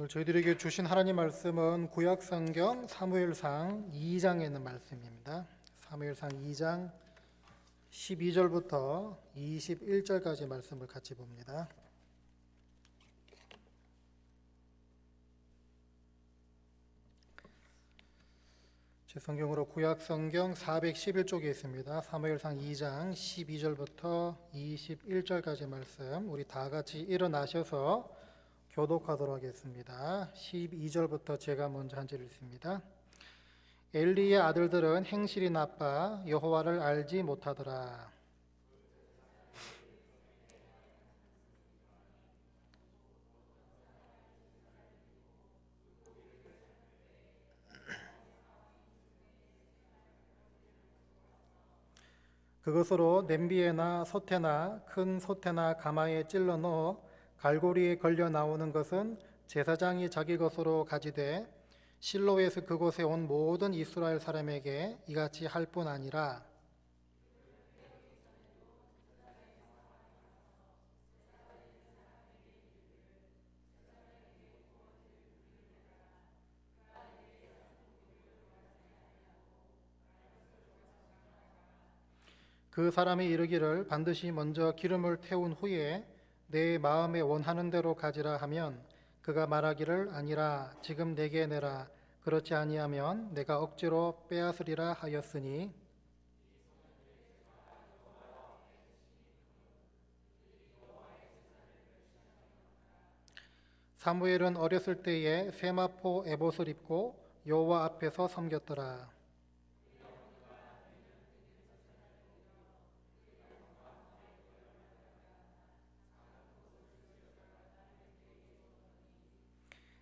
오늘 저희들에게 주신 하나님 말씀은 구약 성경 사무엘상 2장에 있는 말씀입니다. 사무엘상 2장 12절부터 21절까지 말씀을 같이 봅니다. 제 성경으로 구약 성경 411쪽에 있습니다. 사무엘상 2장 12절부터 21절까지 말씀 우리 다 같이 일어나셔서 교독하도록 하겠습니다. 12절부터 제가 먼저 한 절 읽습니다. 엘리의 아들들은 행실이 나빠 여호와를 알지 못하더라. 그것으로 냄비에나 솥에나 큰 솥에나 가마에 찔러 넣어 갈고리에 걸려 나오는 것은 제사장이 자기 것으로 가지되 실로에서 그곳에 온 모든 이스라엘 사람에게 이같이 할 뿐 아니라 그 사람이 이르기를 반드시 먼저 기름을 태운 후에 내 마음에 원하는 대로 가지라 하면 그가 말하기를 아니라 지금 내게 내라 그렇지 아니하면 내가 억지로 빼앗으리라 하였으니 사무엘은 어렸을 때에 세마포 에봇을 입고 여호와 앞에서 섬겼더라.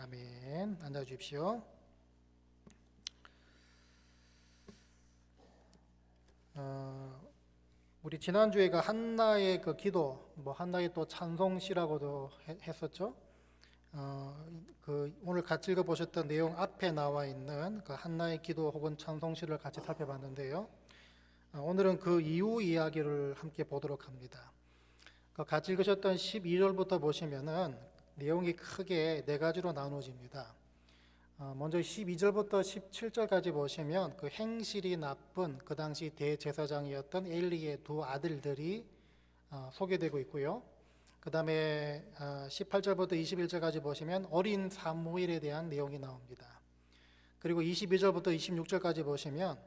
아멘. 앉아 주십시오. 어, 우리 지난 주에가 한나의 그 기도, 뭐 한나의 또 찬송시라고도 해- 했었죠. 어, 그 오늘 같이 읽어 보셨던 내용 앞에 나와 있는 그 한나의 기도 혹은 찬송시를 같이 살펴봤는데요. 어, 오늘은 그 이후 이야기를 함께 보도록 합니다. 그 같이 읽으셨던 12절부터 보시면은 내용이 크게 네 가지로 나누어집니다. 어, 먼저 12절부터 17절까지 보시면 그 행실이 나쁜 그 당시 대제사장이었던 엘리의 두 아들들이 어, 소개되고 있고요. 그 다음에 18절부터 21절까지 보시면 어린 사무엘에 대한 내용이 나옵니다. 그리고 22절부터 26절까지 보시면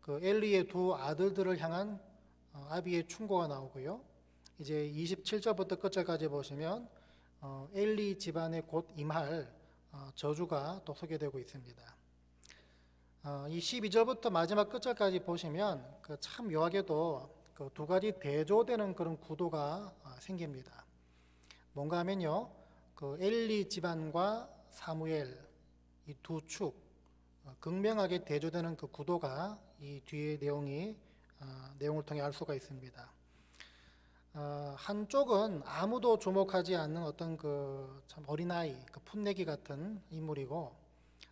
그 엘리의 두 아들들을 향한 어, 아비의 충고가 나오고요. 이제 27절부터 끝절까지 보시면 어, 엘리 집안에 곧 임할 어, 저주가 또 소개되고 있습니다. 어, 이 12절부터 마지막 끝절까지 보시면 그 참 묘하게도 그 두 가지 대조되는 그런 구도가 어, 생깁니다. 뭔가 하면요, 그 엘리 집안과 사무엘 이 두 축 어, 극명하게 대조되는 그 구도가 이 뒤의 내용이 어, 내용을 통해 알 수가 있습니다. 어, 한쪽은 아무도 주목하지 않는 어떤 그 참 어린아이, 그 풋내기 같은 인물이고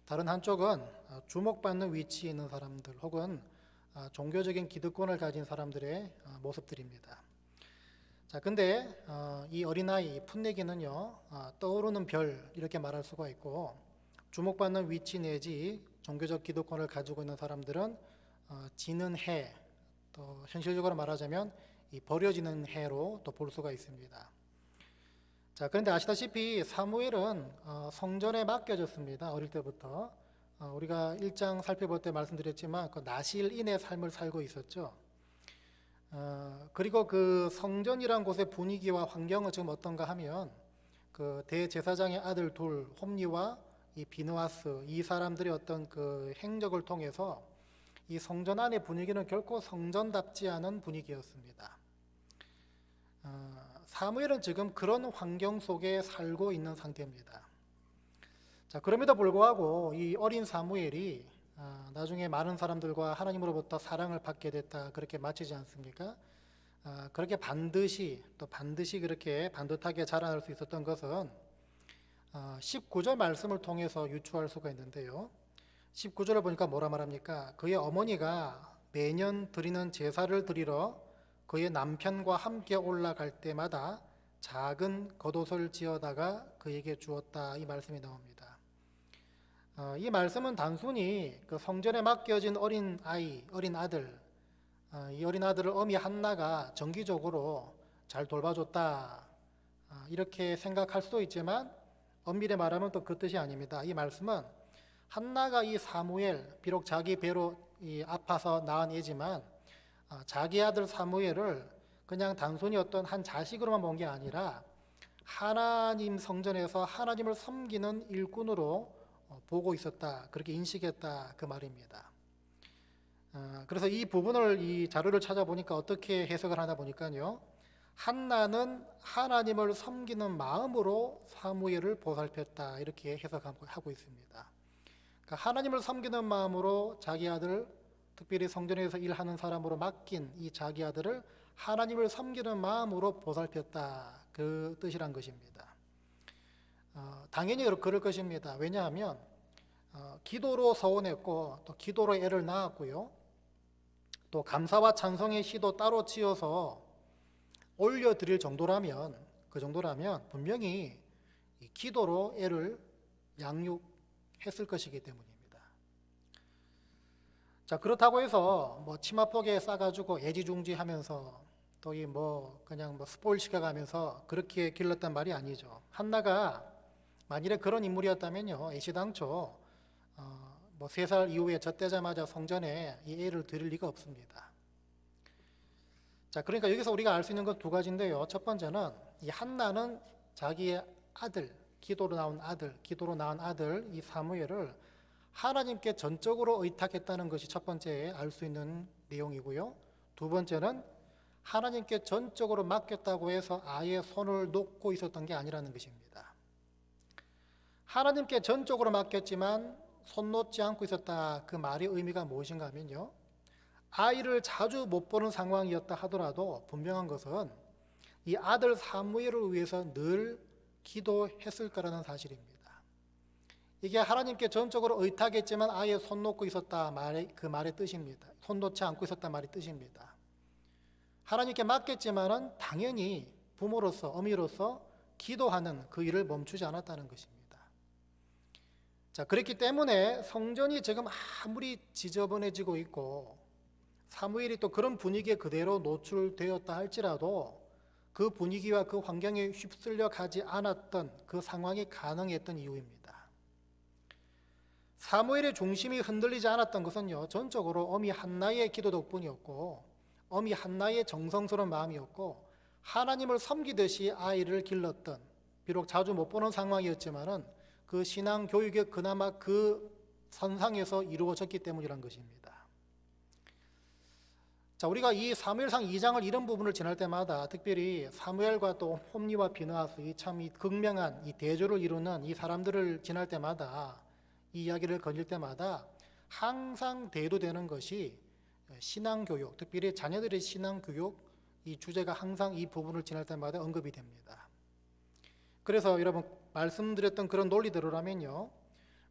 다른 한쪽은 어, 주목받는 위치에 있는 사람들 혹은 어, 종교적인 기득권을 가진 사람들의 어, 모습들입니다. 자, 근데 어, 이 어린아이 풋내기는요 어, 떠오르는 별 이렇게 말할 수가 있고 주목받는 위치 내지 종교적 기득권을 가지고 있는 사람들은 어, 지는 해, 또 현실적으로 말하자면 이 버려지는 해로 또 볼 수가 있습니다. 자, 그런데 아시다시피 사무엘은 어, 성전에 맡겨졌습니다. 어릴 때부터 어, 우리가 1장 살펴볼 때 말씀드렸지만 그 나실인의 삶을 살고 있었죠. 어, 그리고 그 성전이란 곳의 분위기와 환경은 지금 어떤가 하면 그 대제사장의 아들 둘 홈리와 이 비누아스 이 사람들의 어떤 그 행적을 통해서 이 성전 안의 분위기는 결코 성전답지 않은 분위기였습니다. 어, 사무엘은 지금 그런 환경 속에 살고 있는 상태입니다. 자, 자 그럼에도 불구하고 이 어린 사무엘이 아, 나중에 많은 사람들과 하나님으로부터 사랑을 받게 됐다 그렇게 마치지 않습니까? 아, 그렇게 반드시 또 반드시 그렇게 반듯하게 자라날 수 있었던 것은 아, 19절 말씀을 통해서 유추할 수가 있는데요. 19절을 보니까 뭐라 말합니까? 그의 어머니가 매년 드리는 제사를 드리러 그의 남편과 함께 올라갈 때마다 작은 겉옷을 지어다가 그에게 주었다 이 말씀이 나옵니다. 어, 이 말씀은 단순히 그 성전에 맡겨진 어린 아이, 어린 아들, 어, 이 어린 아들을 어미 한나가 정기적으로 잘 돌봐줬다 어, 이렇게 생각할 수도 있지만 엄밀히 말하면 또 그 뜻이 아닙니다. 이 말씀은 한나가 이 사무엘 비록 자기 배로 이 아파서 낳은 애지만 어, 자기 아들 사무엘을 그냥 단순히 어떤 한 자식으로만 본 게 아니라 하나님 성전에서 하나님을 섬기는 일꾼으로 어, 보고 있었다 그렇게 인식했다 그 말입니다. 어, 그래서 이 부분을 이 자료를 찾아보니까 어떻게 해석을 하다 보니까요. 한나는 하나님을 섬기는 마음으로 사무엘을 보살폈다 이렇게 해석하고 하고 있습니다. 그러니까 하나님을 섬기는 마음으로 자기 아들 특별히 성전에서 일하는 사람으로 맡긴 이 자기 아들을 하나님을 섬기는 마음으로 보살폈다 그 뜻이란 것입니다. 어, 당연히 그럴 것입니다. 왜냐하면 어, 기도로 서원했고 또 기도로 애를 낳았고요. 또 감사와 찬송의 시도 따로 지어서 올려드릴 정도라면 그 정도라면 분명히 이 기도로 애를 양육했을 것이기 때문입니다. 자 그렇다고 해서 뭐 치마폭에 싸가지고 애지중지하면서 또 이 뭐 그냥 뭐 스포일 시켜가면서 그렇게 길렀단 말이 아니죠. 한나가 만일에 그런 인물이었다면요 애시당초 어, 뭐세 살 이후에 젖대자마자 성전에 이 애를 드릴 리가 없습니다. 자 그러니까 여기서 우리가 알 수 있는 것두 가지인데요. 첫 번째는 이 한나는 자기의 아들 기도로 나온 아들 기도로 낳은 아들 이 사무엘을 하나님께 전적으로 의탁했다는 것이 첫 번째 알 수 있는 내용이고요. 두 번째는 하나님께 전적으로 맡겼다고 해서 아예 손을 놓고 있었던 게 아니라는 것입니다. 하나님께 전적으로 맡겼지만 손 놓지 않고 있었다. 그 말의 의미가 무엇인가 하면요. 아이를 자주 못 보는 상황이었다 하더라도 분명한 것은 이 아들 사무엘을 위해서 늘 기도했을 거라는 사실입니다. 이게 하나님께 전적으로 의탁했지만 아예 손 놓고 있었다 말의 그 말의 뜻입니다. 손 놓지 않고 있었다 말의 뜻입니다. 하나님께 맡겼지만은 당연히 부모로서 어미로서 기도하는 그 일을 멈추지 않았다는 것입니다. 자, 그렇기 때문에 성전이 지금 아무리 지저분해지고 있고 사무엘이 또 그런 분위기에 그대로 노출되었다 할지라도 그 분위기와 그 환경에 휩쓸려 가지 않았던 그 상황이 가능했던 이유입니다. 사무엘의 중심이 흔들리지 않았던 것은요, 전적으로 어미 한나의 기도 덕분이었고, 어미 한나의 정성스러운 마음이었고, 하나님을 섬기듯이 아이를 길렀던, 비록 자주 못 보는 상황이었지만은 그 신앙 교육이 그나마 그 선상에서 이루어졌기 때문이란 것입니다. 자, 우리가 이 사무엘상 2장을 이런 부분을 지날 때마다 특별히 사무엘과 또 홈리와 비느하스 이 참 이 극명한 이 대조를 이루는 이 사람들을 지날 때마다 이 이야기를 건질 때마다 항상 대두되는 것이 신앙 교육, 특별히 자녀들의 신앙 교육 이 주제가 항상 이 부분을 지날 때마다 언급이 됩니다. 그래서 여러분 말씀드렸던 그런 논리대로라면요.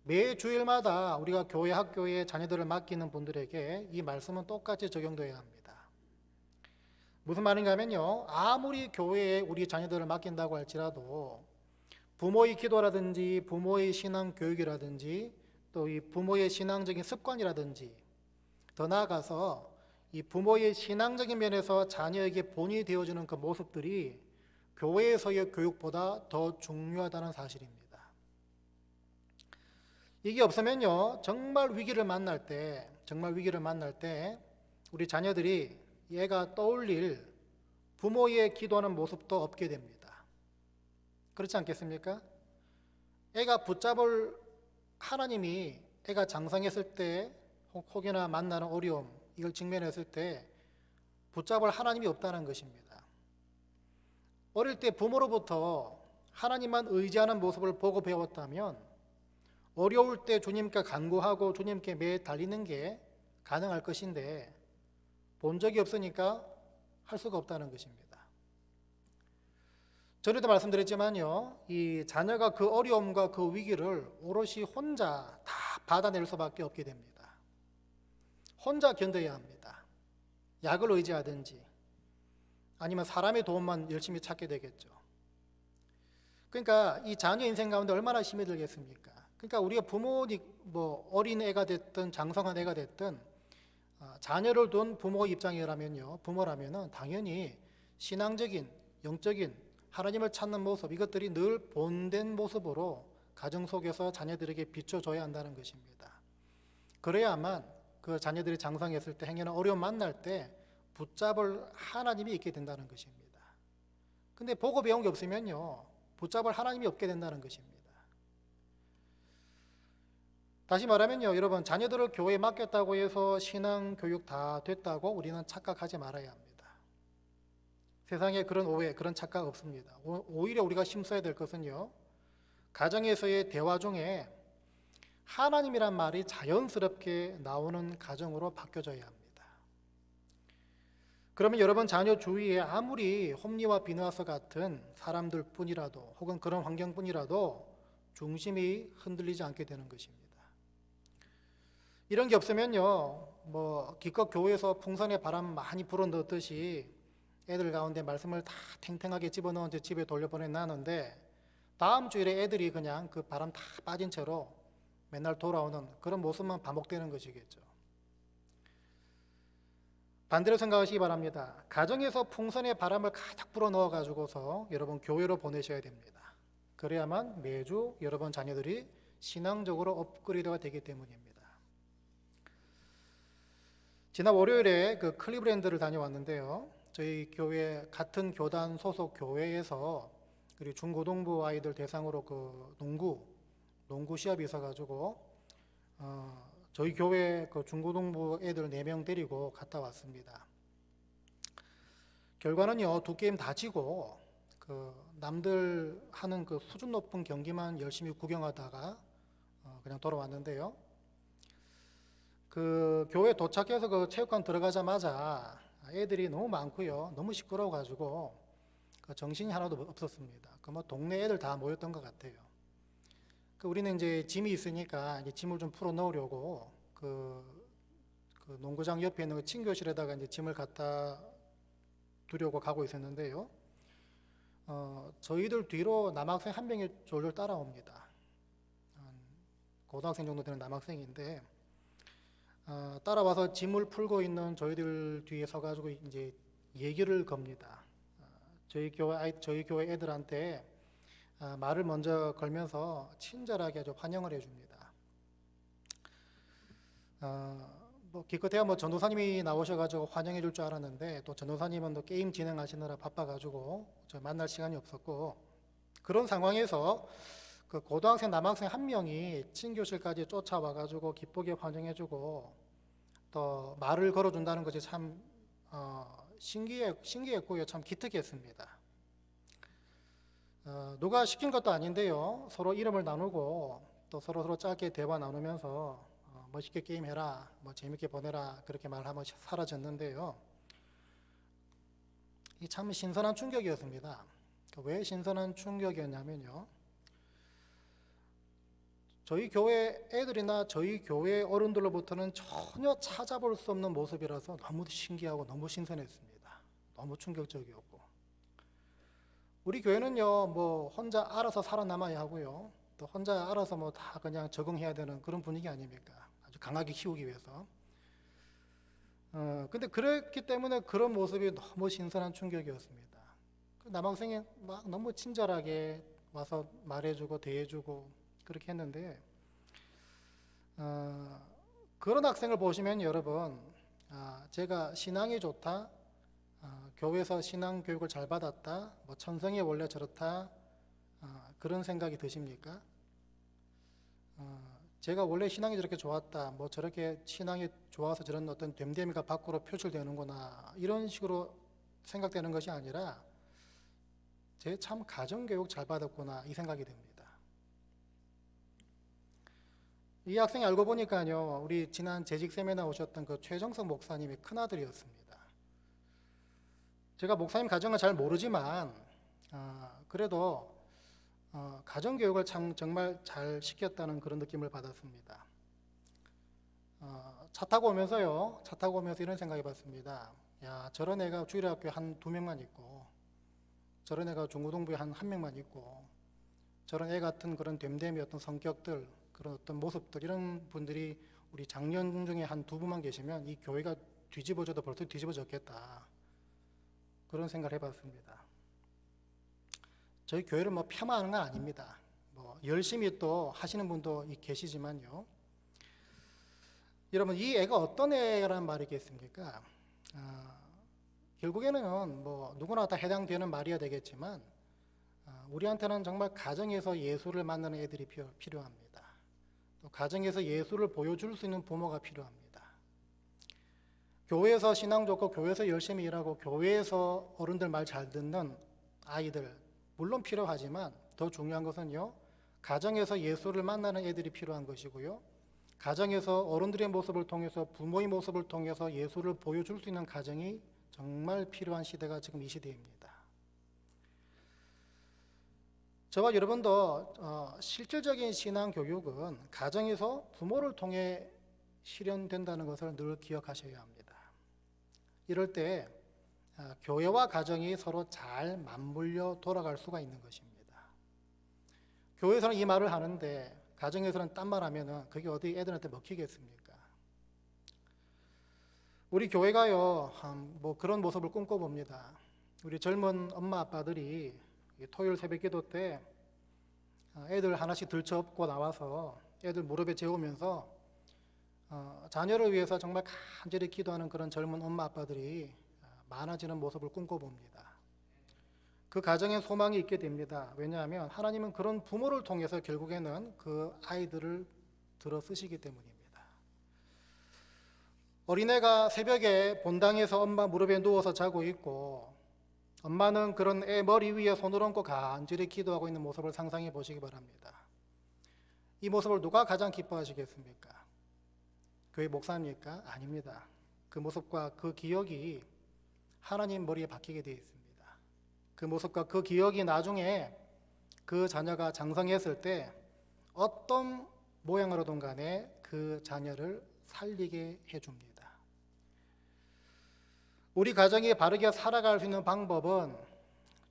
매 주일마다 우리가 교회 학교에 자녀들을 맡기는 분들에게 이 말씀은 똑같이 적용되어야 합니다. 무슨 말인가 하면요. 아무리 교회에 우리 자녀들을 맡긴다고 할지라도 부모의 기도라든지 부모의 신앙 교육이라든지 또 이 부모의 신앙적인 습관이라든지 더 나아가서 이 부모의 신앙적인 면에서 자녀에게 본이 되어주는 그 모습들이 교회에서의 교육보다 더 중요하다는 사실입니다. 이게 없으면요, 정말 위기를 만날 때, 정말 위기를 만날 때, 우리 자녀들이 얘가 떠올릴 부모의 기도하는 모습도 없게 됩니다. 그렇지 않겠습니까? 애가 붙잡을 하나님이 애가 장성했을 때 혹여나 만나는 어려움 이걸 직면했을 때 붙잡을 하나님이 없다는 것입니다. 어릴 때 부모로부터 하나님만 의지하는 모습을 보고 배웠다면 어려울 때 주님께 간구하고 주님께 매 달리는 게 가능할 것인데 본 적이 없으니까 할 수가 없다는 것입니다. 전에도 말씀드렸지만요, 이 자녀가 그 어려움과 그 위기를 오롯이 혼자 다 받아낼 수밖에 없게 됩니다. 혼자 견뎌야 합니다. 약을 의지하든지 아니면 사람의 도움만 열심히 찾게 되겠죠. 그러니까 이 자녀 인생 가운데 얼마나 힘이 들겠습니까? 그러니까 우리가 부모니 뭐 어린 애가 됐든 장성한 애가 됐든 아, 자녀를 둔 부모 입장이라면요, 부모라면은 당연히 신앙적인 영적인 하나님을 찾는 모습 이것들이 늘 본된 모습으로 가정 속에서 자녀들에게 비춰줘야 한다는 것입니다. 그래야만 그 자녀들이 장성했을 때 행여나 어려움 만날 때 붙잡을 하나님이 있게 된다는 것입니다. 근데 보고 배운 게 없으면요 붙잡을 하나님이 없게 된다는 것입니다. 다시 말하면요 여러분 자녀들을 교회에 맡겼다고 해서 신앙 교육 다 됐다고 우리는 착각하지 말아야 합니다. 세상에 그런 오해, 그런 착각 없습니다. 오- 오히려 우리가 심써야 될 것은요, 가정에서의 대화 중에 하나님이란 말이 자연스럽게 나오는 가정으로 바뀌어져야 합니다. 그러면 여러분 자녀 주위에 아무리 홈리와 비누아서 같은 사람들 뿐이라도 혹은 그런 환경 뿐이라도 중심이 흔들리지 않게 되는 것입니다. 이런 게 없으면요, 뭐 기껏 교회에서 풍선에 바람 많이 불어 넣듯이 애들 가운데 말씀을 다 탱탱하게 집어넣은 채 집에 돌려보내 놨는데 다음 주일에 애들이 그냥 그 바람 다 빠진 채로 맨날 돌아오는 그런 모습만 반복되는 것이겠죠. 반대로 생각하시기 바랍니다. 가정에서 풍선의 바람을 가득 불어 넣어 가지고서 여러분 교회로 보내셔야 됩니다. 그래야만 매주 여러분 자녀들이 신앙적으로 업그레이드가 되기 때문입니다. 지난 월요일에 그 클리브랜드를 다녀왔는데요. 저희 교회 같은 교단 소속 교회에서 우리 중고등부 아이들 대상으로 그 농구 농구 시합이 있어가지고 어, 저희 교회 그 중고등부 애들 4명 데리고 갔다 왔습니다. 결과는요 두 게임 다 지고 그 남들 하는 그 수준 높은 경기만 열심히 구경하다가 어, 그냥 돌아왔는데요. 그 교회 도착해서 그 체육관 들어가자마자 애들이 너무 많고요. 너무 시끄러워 가지고 그 정신이 하나도 없었습니다. 그 뭐 동네 애들 다 모였던 것 같아요. 그 우리는 이제 짐이 있으니까 이제 짐을 좀 풀어 넣으려고 그, 그 농구장 옆에 있는 그 친교실에다가 이제 짐을 갖다 두려고 가고 있었는데요. 어, 저희들 뒤로 남학생 한 명이 졸졸 따라옵니다. 한 고등학생 정도 되는 남학생인데 어, 따라와서 짐을 풀고 있는 저희들 뒤에 서가지고 이제 얘기를 겁니다. 어, 저희 교회 아이, 저희 교회 애들한테 어, 말을 먼저 걸면서 친절하게 아주 환영을 해줍니다. 어, 뭐 기껏해야 뭐 전도사님이 나오셔가지고 환영해 줄 줄 알았는데 또 전도사님은 또 게임 진행하시느라 바빠가지고 저 만날 시간이 없었고 그런 상황에서 그 고등학생 남학생 한 명이 친교실까지 쫓아와가지고 기쁘게 환영해주고 또 말을 걸어준다는 것이 참 어, 신기해 신기했고요, 참 기특했습니다. 어, 누가 시킨 것도 아닌데요, 서로 이름을 나누고 또 서로 서로 짧게 대화 나누면서 어, 멋있게 게임해라, 뭐 재밌게 보내라 그렇게 말하면 사라졌는데요. 이 참 신선한 충격이었습니다. 왜 신선한 충격이었냐면요. 저희 교회 애들이나 저희 교회 어른들로부터는 전혀 찾아볼 수 없는 모습이라서 너무 신기하고 너무 신선했습니다. 너무 충격적이었고. 우리 교회는요, 뭐 혼자 알아서 살아남아야 하고요. 또 혼자 알아서 뭐 다 그냥 적응해야 되는 그런 분위기 아닙니까? 아주 강하게 키우기 위해서. 어, 근데 그랬기 때문에 그런 모습이 너무 신선한 충격이었습니다. 그 남학생이 막 너무 친절하게 와서 말해주고 대해주고 그렇게 했는데 어, 그런 학생을 보시면 여러분 아, 제가 신앙이 좋다 아, 교회에서 신앙 교육을 잘 받았다 뭐 천성이 원래 저렇다 아, 그런 생각이 드십니까? 어, 제가 원래 신앙이 저렇게 좋았다 뭐 저렇게 신앙이 좋아서 저런 어떤 됨됨이가 밖으로 표출되는구나 이런 식으로 생각되는 것이 아니라 제 참 가정교육 잘 받았구나 이 생각이 듭니다. 이 학생이 알고 보니까요, 우리 지난 재직 세미나 오셨던 그 최정석 목사님의 큰 아들이었습니다. 제가 목사님 가정은 잘 모르지만, 아, 그래도 어, 가정 교육을 참 정말 잘 시켰다는 그런 느낌을 받았습니다. 어, 차 타고 오면서요, 차 타고 오면서 이런 생각해 봤습니다. 야, 저런 애가 주일학교에 한 두 명만 있고, 저런 애가 중고등부에 한 한 명만 있고, 저런 애 같은 그런 됨됨이 어떤 성격들, 그런 어떤 모습들, 이런 분들이 우리 장년 중에 한 두 분만 계시면 이 교회가 뒤집어져도 벌써 뒤집어졌겠다. 그런 생각을 해봤습니다. 저희 교회를 뭐 폄하하는 건 아닙니다. 뭐 열심히 또 하시는 분도 이- 계시지만요. 여러분 이 애가 어떤 애라는 말이겠습니까? 아, 결국에는 뭐 누구나 다 해당되는 말이어야 되겠지만 아, 우리한테는 정말 가정에서 예수를 만나는 애들이 필요- 필요합니다. 또 가정에서 예수를 보여줄 수 있는 부모가 필요합니다. 교회에서 신앙 좋고 교회에서 열심히 일하고 교회에서 어른들 말 잘 듣는 아이들 물론 필요하지만 더 중요한 것은요 가정에서 예수를 만나는 애들이 필요한 것이고요 가정에서 어른들의 모습을 통해서 부모의 모습을 통해서 예수를 보여줄 수 있는 가정이 정말 필요한 시대가 지금 이 시대입니다. 저와 여러분도 어, 실질적인 신앙 교육은 가정에서 부모를 통해 실현된다는 것을 늘 기억하셔야 합니다. 이럴 때 아, 교회와 가정이 서로 잘 맞물려 돌아갈 수가 있는 것입니다. 교회에서는 이 말을 하는데 가정에서는 딴 말 하면은 그게 어디 애들한테 먹히겠습니까? 우리 교회가요, 음, 뭐 그런 모습을 꿈꿔봅니다. 우리 젊은 엄마 아빠들이 이 토요일 새벽 기도 때 어, 애들 하나씩 들쳐업고 나와서 애들 무릎에 재우면서 어, 자녀를 위해서 정말 간절히 기도하는 그런 젊은 엄마 아빠들이 어, 많아지는 모습을 꿈꿔봅니다. 그 가정에 소망이 있게 됩니다. 왜냐하면 하나님은 그런 부모를 통해서 결국에는 그 아이들을 들어 쓰시기 때문입니다. 어린애가 새벽에 본당에서 엄마 무릎에 누워서 자고 있고 엄마는 그런 애 머리 위에 손을 얹고 간절히 기도하고 있는 모습을 상상해 보시기 바랍니다. 이 모습을 누가 가장 기뻐하시겠습니까? 교회 목사입니까? 아닙니다. 그 모습과 그 기억이 하나님 머리에 박히게 되어 있습니다. 그 모습과 그 기억이 나중에 그 자녀가 장성했을 때 어떤 모양으로든 간에 그 자녀를 살리게 해줍니다. 우리 가정이 바르게 살아갈 수 있는 방법은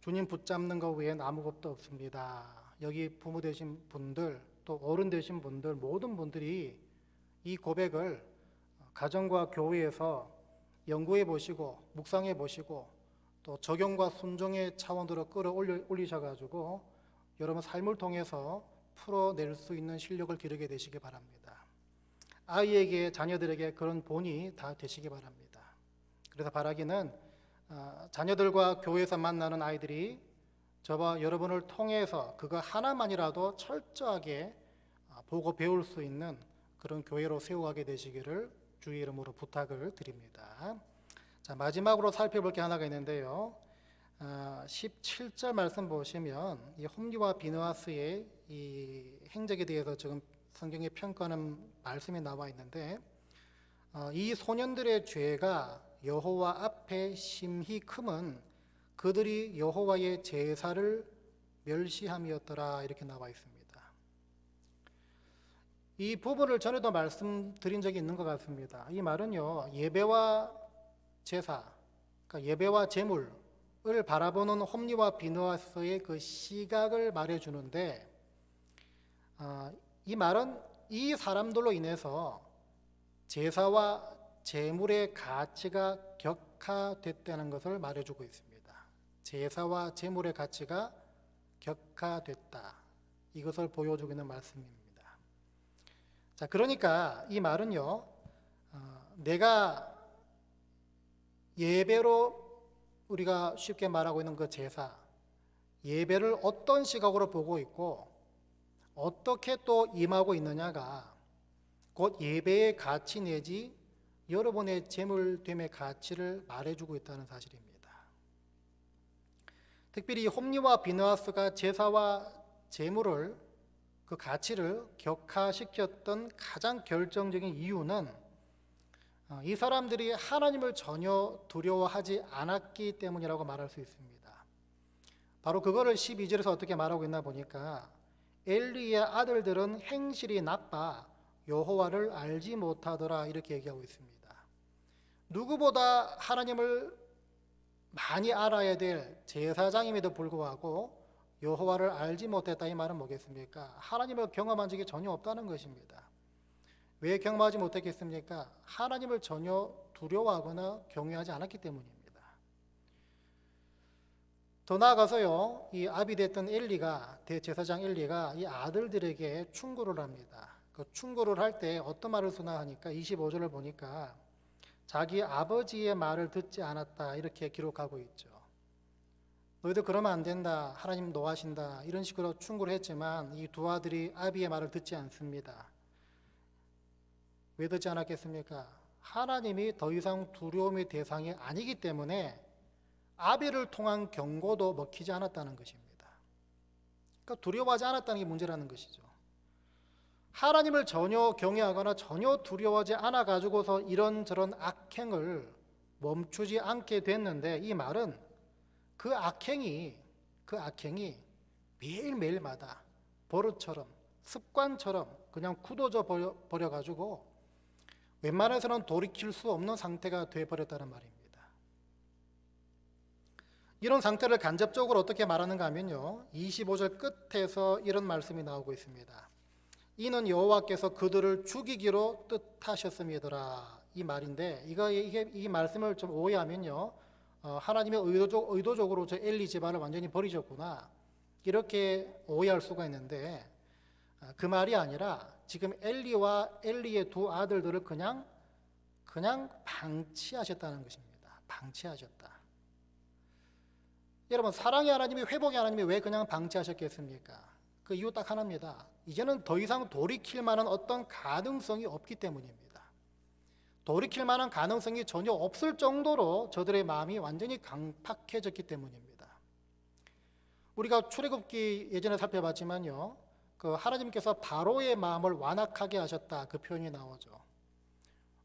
주님 붙잡는 것 외엔 아무것도 없습니다. 여기 부모 되신 분들 또 어른 되신 분들 모든 분들이 이 고백을 가정과 교회에서 연구해 보시고 묵상해 보시고 또 적용과 순종의 차원으로 끌어올리셔 가지고 여러분 삶을 통해서 풀어낼 수 있는 실력을 기르게 되시기 바랍니다. 아이에게 자녀들에게 그런 본이 다 되시기 바랍니다. 그래서 바라기는 어, 자녀들과 교회에서 만나는 아이들이 저와 여러분을 통해서 그거 하나만이라도 철저하게 어, 보고 배울 수 있는 그런 교회로 세워가게 되시기를 주의 이름으로 부탁을 드립니다. 자 마지막으로 살펴볼 게 하나가 있는데요. 어, 17절 말씀 보시면 이 홈리와 비누아스의 이 행적에 대해서 지금 성경에 평가하는 말씀이 나와 있는데 어, 이 소년들의 죄가 여호와 앞에 심히 크면 그들이 여호와의 제사를 멸시함이었더라 이렇게 나와 있습니다. 이 부분을 전에도 말씀드린 적이 있는 것 같습니다. 이 말은요 예배와 제사, 그러니까 예배와 제물을 바라보는 홈리와 비누아스의 그 시각을 말해주는데 아, 이 말은 이 사람들로 인해서 제사와 제물의 가치가 격화됐다는 것을 말해주고 있습니다. 제사와 제물의 가치가 격화됐다. 이것을 보여주고 있는 말씀입니다. 자, 그러니까 이 말은요, 어, 내가 예배로 우리가 쉽게 말하고 있는 그 제사, 예배를 어떤 시각으로 보고 있고 어떻게 또 임하고 있느냐가 곧 예배의 가치 내지 여러분의 재물됨의 가치를 말해주고 있다는 사실입니다. 특별히 홈리와 비너하스가 제사와 재물을 그 가치를 격화시켰던 가장 결정적인 이유는 어, 이 사람들이 하나님을 전혀 두려워하지 않았기 때문이라고 말할 수 있습니다. 바로 그거를 12절에서 어떻게 말하고 있나 보니까 엘리의 아들들은 행실이 나빠 여호와를 알지 못하더라 이렇게 얘기하고 있습니다. 누구보다 하나님을 많이 알아야 될 제사장임에도 불구하고 여호와를 알지 못했다 이 말은 뭐겠습니까? 하나님을 경험한 적이 전혀 없다는 것입니다. 왜 경험하지 못했겠습니까? 하나님을 전혀 두려워하거나 경외하지 않았기 때문입니다. 더 나아가서요, 이 아비 됐던 엘리가 대제사장 엘리가 이 아들들에게 충고를 합니다. 그 충고를 할 때 어떤 말을 쓰나 하니까 25절을 보니까 자기 아버지의 말을 듣지 않았다 이렇게 기록하고 있죠. 너희들 그러면 안 된다. 하나님 노하신다. 이런 식으로 충고를 했지만 이 두 아들이 아비의 말을 듣지 않습니다. 왜 듣지 않았겠습니까? 하나님이 더 이상 두려움의 대상이 아니기 때문에 아비를 통한 경고도 먹히지 않았다는 것입니다. 그러니까 두려워하지 않았다는 게 문제라는 것이죠. 하나님을 전혀 경외하거나 전혀 두려워하지 않아 가지고서 이런저런 악행을 멈추지 않게 됐는데 이 말은 그 악행이 그 악행이 매일매일마다 버릇처럼 습관처럼 그냥 굳어져 버려, 버려 가지고 웬만해서는 돌이킬 수 없는 상태가 돼 버렸다는 말입니다. 이런 상태를 간접적으로 어떻게 말하는가 하면요. 25절 끝에서 이런 말씀이 나오고 있습니다. 이는 여호와께서 그들을 죽이기로 뜻하셨음이더라. 이 말인데 이거 이게 이 말씀을 좀 오해하면요. 어, 하나님의 의도적, 의도적으로 저 엘리 집안을 완전히 버리셨구나. 이렇게 오해할 수가 있는데 아, 그 말이 아니라 지금 엘리와 엘리의 두 아들들을 그냥 그냥 방치하셨다는 것입니다. 방치하셨다. 여러분 사랑의 하나님이 회복의 하나님이 왜 그냥 방치하셨겠습니까? 그 이유 딱 하나입니다. 이제는 더 이상 돌이킬 만한 어떤 가능성이 없기 때문입니다. 돌이킬 만한 가능성이 전혀 없을 정도로 저들의 마음이 완전히 강팍해졌기 때문입니다. 우리가 출애굽기 예전에 살펴봤지만요. 그 하나님께서 바로의 마음을 완악하게 하셨다 그 표현이 나오죠.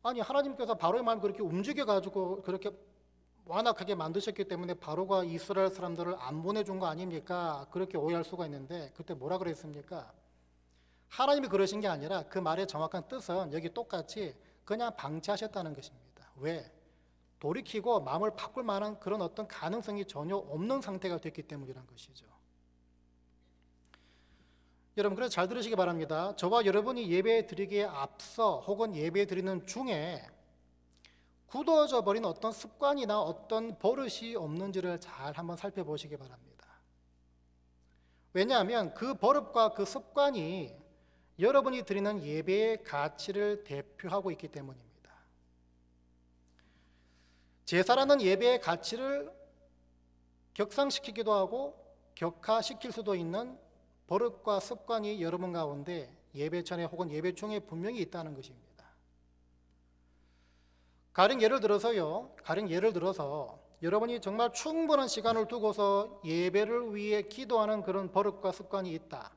아니 하나님께서 바로의 마음을 그렇게 움직여 가지고 그렇게 완악하게 만드셨기 때문에 바로가 이스라엘 사람들을 안 보내준 거 아닙니까? 그렇게 오해할 수가 있는데 그때 뭐라 그랬습니까? 하나님이 그러신 게 아니라 그 말의 정확한 뜻은 여기 똑같이 그냥 방치하셨다는 것입니다. 왜? 돌이키고 마음을 바꿀 만한 그런 어떤 가능성이 전혀 없는 상태가 됐기 때문이란 것이죠. 여러분 그래서 잘 들으시기 바랍니다. 저와 여러분이 예배 드리기에 앞서 혹은 예배 드리는 중에 굳어져 버린 어떤 습관이나 어떤 버릇이 없는지를 잘 한번 살펴보시기 바랍니다. 왜냐하면 그 버릇과 그 습관이 여러분이 드리는 예배의 가치를 대표하고 있기 때문입니다. 제사라는 예배의 가치를 격상시키기도 하고 격화시킬 수도 있는 버릇과 습관이 여러분 가운데 예배 전에 혹은 예배 중에 분명히 있다는 것입니다. 가령 예를 들어서요. 가령 예를 들어서 여러분이 정말 충분한 시간을 두고서 예배를 위해 기도하는 그런 버릇과 습관이 있다.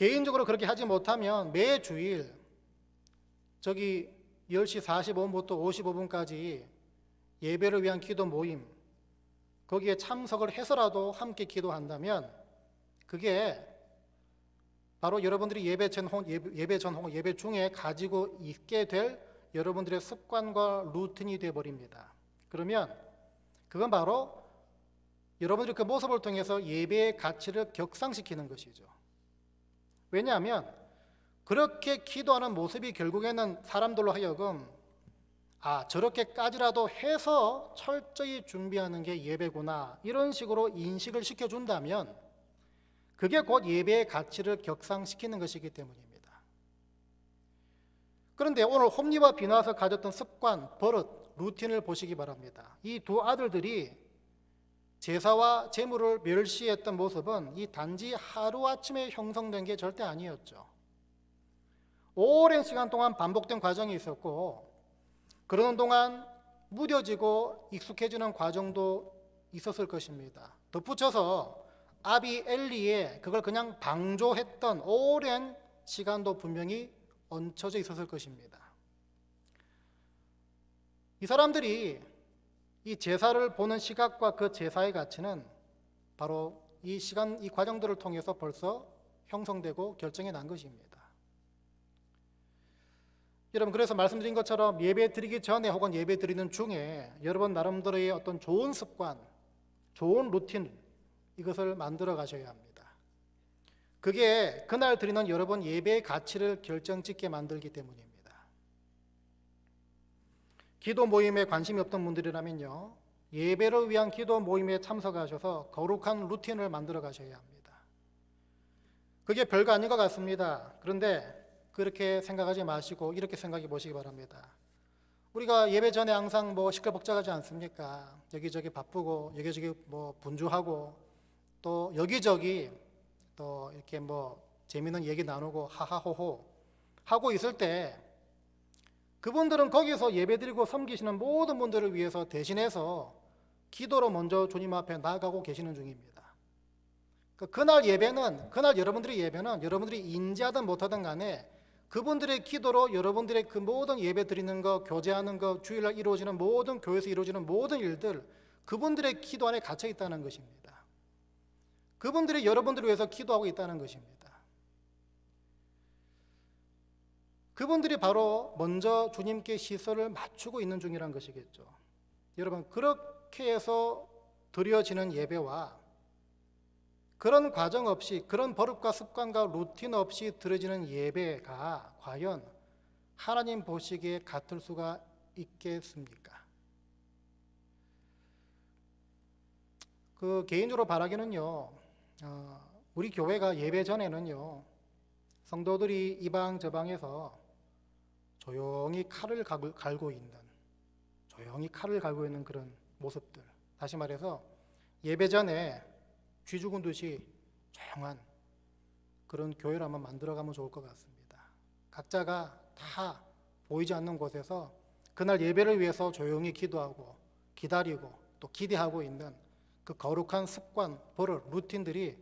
개인적으로 그렇게 하지 못하면 매 주일 저기 10시 45분부터 55분까지 예배를 위한 기도 모임 거기에 참석을 해서라도 함께 기도한다면 그게 바로 여러분들이 예배 전 혹은 예배 전 혹은 예배 중에 가지고 있게 될 여러분들의 습관과 루틴이 되어 버립니다. 그러면 그건 바로 여러분들이 그 모습을 통해서 예배의 가치를 격상시키는 것이죠. 왜냐하면 그렇게 기도하는 모습이 결국에는 사람들로 하여금 아, 저렇게까지라도 해서 철저히 준비하는 게 예배구나. 이런 식으로 인식을 시켜준다면 그게 곧 예배의 가치를 격상시키는 것이기 때문입니다. 그런데 오늘 홈리와 비나와서 가졌던 습관, 버릇, 루틴을 보시기 바랍니다. 이 두 아들들이 제사와 제물을 멸시했던 모습은 이 단지 하루아침에 형성된 게 절대 아니었죠. 오랜 시간 동안 반복된 과정이 있었고 그러는 동안 무뎌지고 익숙해지는 과정도 있었을 것입니다. 덧붙여서 아비 엘리에 그걸 그냥 방조했던 오랜 시간도 분명히 얹혀져 있었을 것입니다. 이 사람들이 이 제사를 보는 시각과 그 제사의 가치는 바로 이 시간, 이 과정들을 통해서 벌써 형성되고 결정이 난 것입니다. 여러분 그래서 말씀드린 것처럼 예배 드리기 전에 혹은 예배 드리는 중에 여러분 나름대로의 어떤 좋은 습관, 좋은 루틴 이것을 만들어 가셔야 합니다. 그게 그날 드리는 여러분 예배의 가치를 결정 짓게 만들기 때문입니다. 기도 모임에 관심이 없던 분들이라면요. 예배를 위한 기도 모임에 참석하셔서 거룩한 루틴을 만들어 가셔야 합니다. 그게 별거 아닌 것 같습니다. 그런데 그렇게 생각하지 마시고 이렇게 생각해 보시기 바랍니다. 우리가 예배 전에 항상 뭐 시끌벅적하지 않습니까? 여기저기 바쁘고 여기저기 뭐 분주하고 또 여기저기 또 이렇게 뭐 재미있는 얘기 나누고 하하호호 하고 있을 때 그분들은 거기서 예배드리고 섬기시는 모든 분들을 위해서 대신해서 기도로 먼저 주님 앞에 나아가고 계시는 중입니다. 그 그날 예배는 그날 여러분들의 예배는 여러분들이 인지하든 못하든 간에 그분들의 기도로 여러분들의 그 모든 예배 드리는 거, 교제하는 거, 주일날 이루어지는 모든 교회에서 이루어지는 모든 일들 그분들의 기도 안에 갇혀 있다는 것입니다. 그분들이 여러분들을 위해서 기도하고 있다는 것입니다. 그분들이 바로 먼저 주님께 시선을 맞추고 있는 중이라는 것이겠죠. 여러분 그렇게 해서 드려지는 예배와 그런 과정 없이 그런 버릇과 습관과 루틴 없이 드려지는 예배가 과연 하나님 보시기에 같을 수가 있겠습니까? 그 개인적으로 바라기는요. 어, 우리 교회가 예배 전에는요. 성도들이 이방 저방에서 조용히 칼을 갈고 있는 조용히 칼을 갈고 있는 그런 모습들. 다시 말해서 예배 전에 쥐 죽은 듯이 조용한 그런 교회를 한번 만들어가면 좋을 것 같습니다. 각자가 다 보이지 않는 곳에서 그날 예배를 위해서 조용히 기도하고 기다리고 또 기대하고 있는 그 거룩한 습관, 버릇, 루틴들이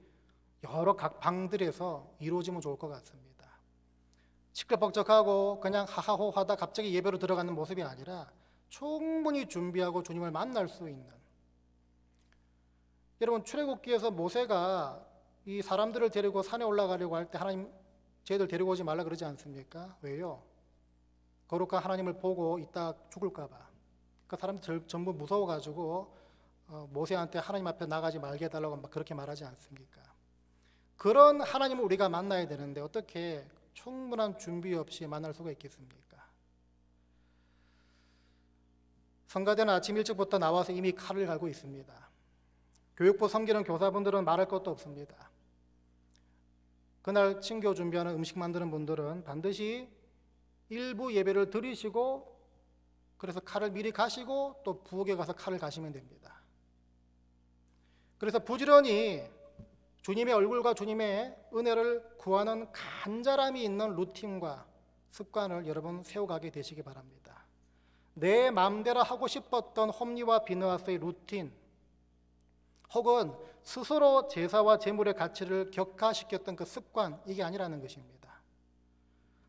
여러 각 방들에서 이루어지면 좋을 것 같습니다. 시끌벅적하고 그냥 하하호하다 갑자기 예배로 들어가는 모습이 아니라 충분히 준비하고 주님을 만날 수 있는 여러분 출애굽기에서 모세가 이 사람들을 데리고 산에 올라가려고 할 때 하나님 쟤들 데리고 오지 말라 그러지 않습니까? 왜요? 거룩한 하나님을 보고 있다 죽을까봐. 그 사람들 전부 무서워가지고 어, 모세한테 하나님 앞에 나가지 말게 해달라고 막 그렇게 말하지 않습니까? 그런 하나님을 우리가 만나야 되는데 어떻게 충분한 준비 없이 만날 수가 있겠습니까? 성가대는 아침 일찍부터 나와서 이미 칼을 갈고 있습니다. 교육부 섬기는 교사분들은 말할 것도 없습니다. 그날 친교 준비하는 음식 만드는 분들은 반드시 일부 예배를 드리시고 그래서 칼을 미리 가시고 또 부엌에 가서 칼을 가시면 됩니다. 그래서 부지런히 주님의 얼굴과 주님의 은혜를 구하는 간절함이 있는 루틴과 습관을 여러분 세워가게 되시기 바랍니다. 내 마음대로 하고 싶었던 홈리와 비너와스의 루틴 혹은 스스로 제사와 제물의 가치를 격화시켰던 그 습관 이게 아니라는 것입니다.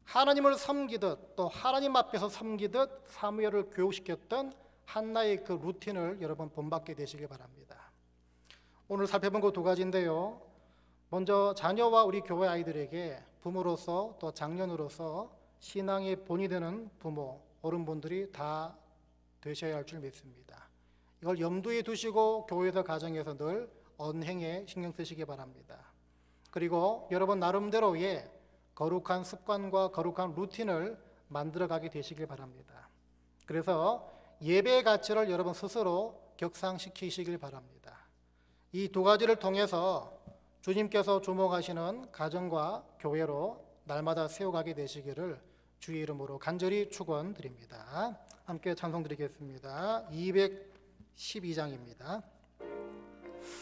하나님을 섬기듯 또 하나님 앞에서 섬기듯 사무엘을 교육시켰던 한나의 그 루틴을 여러분 본받게 되시기 바랍니다. 오늘 살펴본 그두 가지인데요. 먼저 자녀와 우리 교회 아이들에게 부모로서 또 장년으로서 신앙의 본이 되는 부모, 어른분들이 다 되셔야 할 줄 믿습니다. 이걸 염두에 두시고 교회에서 가정에서 늘 언행에 신경 쓰시기 바랍니다. 그리고 여러분 나름대로의 거룩한 습관과 거룩한 루틴을 만들어 가게 되시길 바랍니다. 그래서 예배의 가치를 여러분 스스로 격상시키시길 바랍니다. 이 두 가지를 통해서 주님께서 주목하시는 가정과 교회로 날마다 세워가게 되시기를 주의 이름으로 간절히 축원드립니다. 함께 찬송 드리겠습니다. 212장입니다.